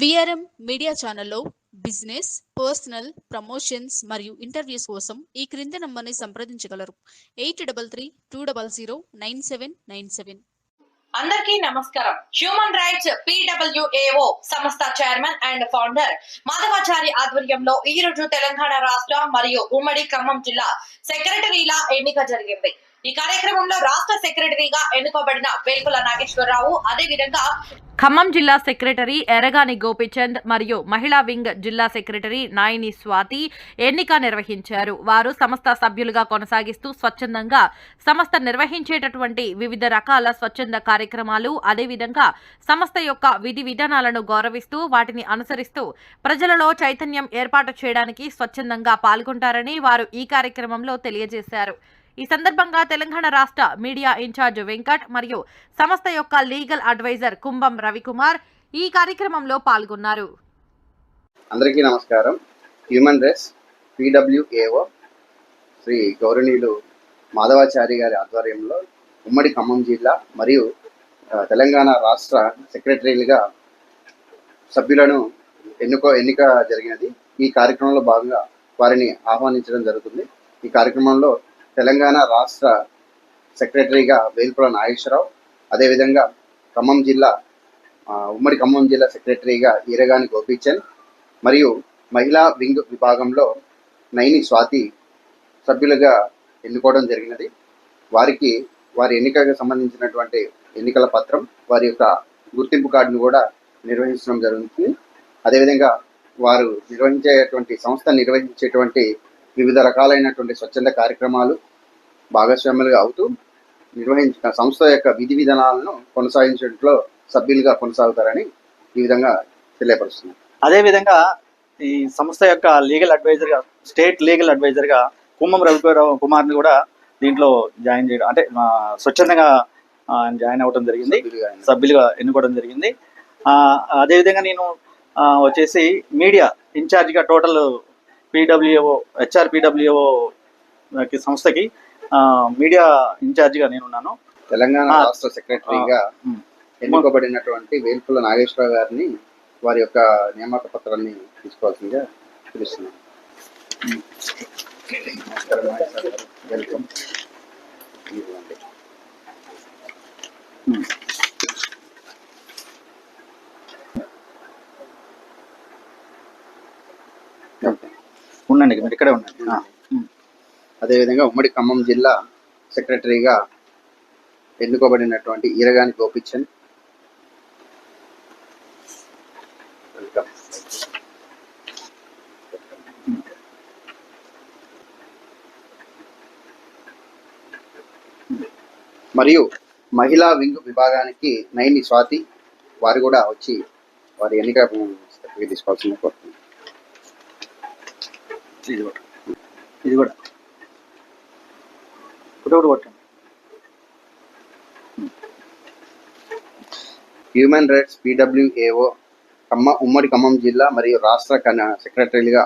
VRM media ఛానల్లో business personal promotions మరియు interviews కోసం ఈ క్రింది నంబర్ని సంప్రదించగలరు. Eight double three two double zero nine seven nine seven. అందరికీ నమస్కారం. హ్యూమన్ రైట్స్ పిడబ్ల్యూఏఓ సంస్థ చైర్మన్ అండ్ ఫౌండర్ మాధవాచారి ఆధ్వర్యంలో ఈ రోజు తెలంగాణ రాష్ట్ర మరియు ఉమ్మడి ఖమ్మం జిల్లా సెక్రటరీల ఎన్నిక జరిగింది. ఈ కార్యక్రమంలో రాష్ట్ర సెక్రటరీగా ఎన్నుకోబడిన వేల్కుల నాగేశ్వరరావు అదే విధంగా ఖమ్మం జిల్లా సెక్రటరీ ఎరగాని గోపిచంద్ మరియు మహిళా వింగ్ జిల్లా సెక్రటరీ నాయని స్వాతి ఎన్నిక నిర్వహించారు. వారు సంస్థ సభ్యులుగా కొనసాగిస్తూ స్వచ్ఛందంగా సంస్థ నిర్వహించేటటువంటి వివిధ రకాల స్వచ్ఛంద కార్యక్రమాలు అదేవిధంగా సంస్థ యొక్క విధి విధానాలను గౌరవిస్తూ వాటిని అనుసరిస్తూ ప్రజలలో చైతన్యం ఏర్పాటు చేయడానికి స్వచ్ఛందంగా పాల్గొంటారని వారు ఈ కార్యక్రమంలో తెలియజేశారు. ఈ సందర్భంగా తెలంగాణ రాష్ట్ర మీడియా ఇన్ఛార్జ్ వెంకట్ మరియు సంస్థ యొక్క లీగల్ అడ్వైజర్ కుంభం రవికుమార్ ఈ కార్యక్రమంలో పాల్గొన్నారు. అందరికీ నమస్కారం. హ్యూమన్ రైట్స్ పీడబ్ల్యూఏఓ శ్రీ గౌరవనీయులు మాధవాచారి గారి ఆధ్వర్యంలో ఉమ్మడి ఖమ్మం జిల్లా మరియు తెలంగాణ రాష్ట్ర సెక్రటరీలుగా సభ్యులను ఎన్నుకో ఎన్నిక జరిగినది. ఈ కార్యక్రమంలో భాగంగా వారిని ఆహ్వానించడం జరుగుతుంది. ఈ కార్యక్రమంలో తెలంగాణ రాష్ట్ర సెక్రటరీగా వేల్పుల నాగేశ్వరరావు అదేవిధంగా ఖమ్మం జిల్లా ఉమ్మడి ఖమ్మం జిల్లా సెక్రటరీగా ఈరగాని గోపీచంద్ మరియు మహిళా వింగ్ విభాగంలో నైని స్వాతి సభ్యులుగా ఎన్నుకోవడం జరిగినది. వారికి వారి ఎన్నికకు సంబంధించినటువంటి ఎన్నికల పత్రం వారి యొక్క గుర్తింపు కార్డును కూడా నిర్వహించడం జరుగుతుంది. అదేవిధంగా వారు నిర్వహించేటువంటి సంస్థ నిర్వహించేటువంటి వివిధ రకాలైనటువంటి స్వచ్ఛంద కార్యక్రమాలు భాగస్వాములుగా అవుతూ నిర్వహించిన సంస్థ యొక్క విధి విధానాలను కొనసాగించడంలో సభ్యులుగా కొనసాగుతారని ఈ విధంగా తెలియపరుస్తున్నారు అదేవిధంగా ఈ సంస్థ యొక్క లీగల్ అడ్వైజర్గా స్టేట్ లీగల్ అడ్వైజర్గా కుమ్మం రవికుమార్ కుమార్ని కూడా దీంట్లో జాయిన్ చేయడం అంటే స్వచ్ఛందంగా జాయిన్ అవ్వడం జరిగింది. సభ్యులుగా ఎన్నుకోవడం జరిగింది. ఆ, అదేవిధంగా నేను వచ్చేసి మీడియా ఇన్ఛార్జిగా టోటల్ పీడబ్ల్యూఓ హెచ్ఆర్ పీడబ్ల్యూఓ సంస్థకి మీడియా ఇన్ఛార్జిగా నేనున్నాను. తెలంగాణ రాష్ట్ర సెక్రటరీగా. ఎన్నుకోబడినటువంటి వేల్పుల నాగేశ్వరరావు గారిని వారి యొక్క నియామక పత్రాన్ని తీసుకోవాల్సిందిగా. వెల్కమ్. ఓకే. ఉండండి మీరు ఇక్కడే ఉండండి. అదేవిధంగా ఉమ్మడి ఖమ్మం జిల్లా సెక్రటరీగా ఎన్నుకోబడినటువంటి ఈరగాని గోపిచంద్ వెల్కమ్. మరియు మహిళా వింగ్ విభాగానికి నైని స్వాతి వారు కూడా వచ్చి వారి ఎన్నిక తీసుకోవాల్సింది కోరుతున్నాను ఇది కూడా. ఇది కూడా. కొట్టండి. హ్యూమన్ రైట్స్ పీడబ్ల్యూఏఓ ఖమ్మ ఉమ్మడి ఖమ్మం జిల్లా మరియు రాష్ట్ర కన సెక్రటరీలుగా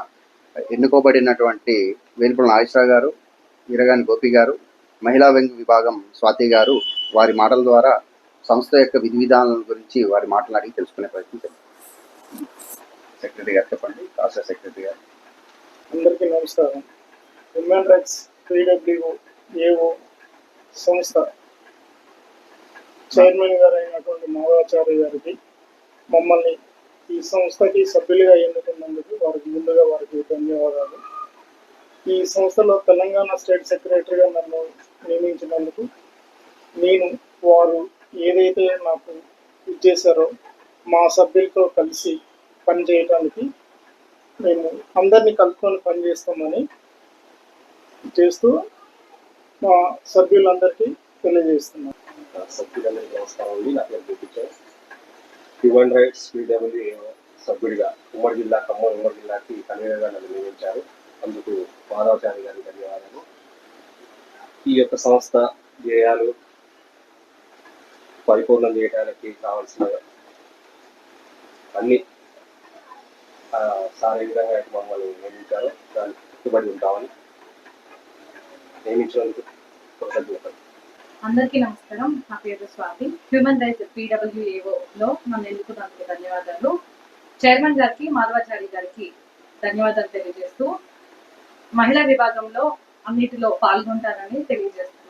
ఎన్నుకోబడినటువంటి వేలుపుల నాగేశ్వరరావు గారు వీరగాని గోపి గారు మహిళా వింగ్ విభాగం స్వాతి గారు వారి మాటల ద్వారా సంస్థ యొక్క విధి విధానాల గురించి వారి మాటలు అడిగి తెలుసుకునే ప్రయత్నం చేద్దాం. సెక్రటరీ గారు చెప్పండి. రాష్ట్ర సెక్రటరీ గారు. అందరికీ నమస్కారం. హ్యూమన్ రైట్స్ పీడబ్ల్యూ ఏఓ సంస్థ చైర్మన్ గారు అయినటువంటి మాధవాచార్య గారికి మమ్మల్ని ఈ సంస్థకి సభ్యులుగా ఎన్నుకున్నందుకు వారికి ముందుగా వారికి ధన్యవాదాలు. ఈ సంస్థలో తెలంగాణ స్టేట్ సెక్రటరీగా నన్ను నియమించినందుకు నేను వారు ఏదైతే నాకు ఇచ్చేశారో మా సభ్యులతో కలిసి పనిచేయడానికి మేము అందరినీ కలుపుకొని పనిచేస్తామని చేస్తూ మా సభ్యులందరికీ తెలియజేస్తున్నాం సభ్యులందరికీ నమస్కారం అండి. నా పేరు హ్యూమన్ రైట్స్ పీడబ్ల్యూ సభ్యుడిగా ఉమ్మడి జిల్లా ఖమ్మం ఉమ్మడి జిల్లాకి కన్వీనర్గా నన్ను నియమించారు. అందుకు మాధవచారి గారి ధన్యవాదాలు. ఈ యొక్క సంస్థ ధ్యేయాలు పరిపూర్ణం చేయడానికి కావాల్సిన అన్ని సార్ ఏ విధంగా అయితే మమ్మల్ని నియమించారో. దానికి కట్టుబడి ఉంటామని నియమించినందుకు కృతజ్ఞతలు. అందరికీ నమస్కారం. నా పేరు స్వాతి. హ్యూమన్ రైట్స్ పీడబ్ల్యూఏఓ లో నన్ను ఎందుకున్నందుకు ధన్యవాదాలు. చైర్మన్ గారికి మాధవాచారి గారికి ధన్యవాదాలు తెలియజేస్తూ మహిళా విభాగంలో అన్నిటిలో పాల్గొంటారని తెలియజేస్తాను